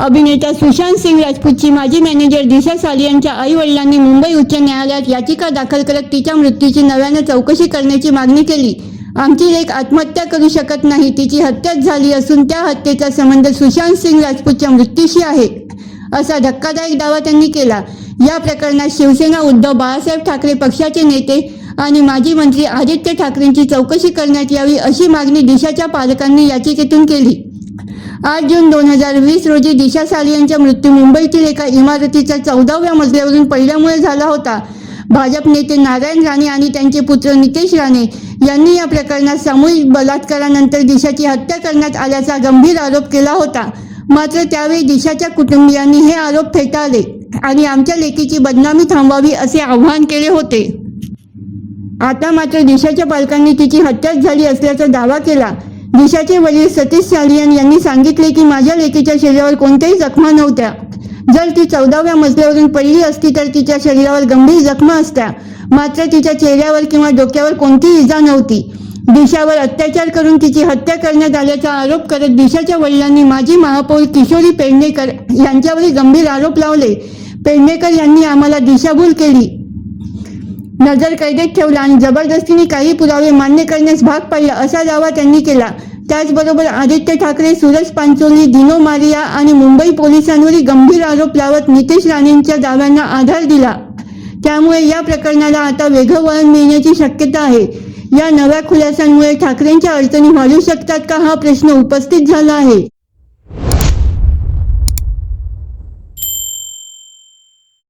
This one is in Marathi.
अभिनेता सुशांत सिंग राजपूतची माजी मॅनेजर दिशा सालियांच्या आई वडिलांनी मुंबई उच्च न्यायालयात याचिका दाखल करत तिच्या मृत्यूची नव्यानं चौकशी करण्याची मागणी केली. आमची लेख आत्महत्या करू शकत नाही तिची हत्याच झाली असून त्या हत्येचा संबंध सुशांत सिंग राजपूतच्या मृत्यूशी आहे असा धक्कादायक दावा त्यांनी केला. या प्रकरणात शिवसेना उद्धव बाळासाहेब ठाकरे पक्षाचे नेते आणि माजी मंत्री आदित्य ठाकरेंची चौकशी करण्यात यावी अशी मागणी दिशाच्या पालकांनी याचिकेतून केली. आठ जून दोन हजार वीस रोजी दिशा सालियांचा मृत्यू मुंबईतील एका इमारतीच्या चौदाव्या मजल्यावरून पडल्यामुळे झाला होता. भाजप नेते नारायण राणे आणि त्यांचे पुत्र नितेश राणे यांनी या प्रकरणात सामूहिक बलात्कारानंतर दिशाची हत्या करण्यात आल्याचा गंभीर आरोप केला होता. मात्र त्यावेळी दिशाच्या कुटुंबियांनी हे आरोप फेटाळले आणि आमच्या लेकीची बदनामी थांबवावी असे आवाहन केले होते. आता मात्र दिशाच्या पालकांनी तिची हत्याच झाली असल्याचा दावा केला. दिशाचे वडील सतीश सालियन यांनी सांगितले की माझ्या लेकीच्या शरीरावर कोणत्याही जखमा नव्हत्या. जर ती चौदाव्या मजल्यावरून पडली असती तर तिच्या शरीरावर गंभीर जखमा असत्या. मात्र तिच्या चेहऱ्यावर किंवा डोक्यावर कोणतीही इजा नव्हती. दिशावर अत्याचार करून तिची हत्या करण्यात आल्याचा आरोप करत दिशाच्या वडिलांनी माजी महापौर किशोरी पेडणेकर यांच्यावरही गंभीर आरोप लावले. पेडणेकर यांनी आम्हाला दिशाभूल केली. नजर कैदेत ठेवला आणि जबरदस्तीने काही पुरावे मान्य करण्यास भाग पाडला असा दावा त्यांनी केला. त्याचबरोबर आदित्य ठाकरे सुरज पांचोली दिनो मारिया आणि मुंबई पोलिसांवरील गंभीर आरोप लावत नितेश राणेंच्या दाव्यांना आधार दिला. त्यामुळे या प्रकरणाला आता वेगळं वळण मिळण्याची शक्यता आहे. या नव्या खुलासांमुळे ठाकरेंच्या अडचणी वाढू शकतात का हा प्रश्न उपस्थित झाला आहे.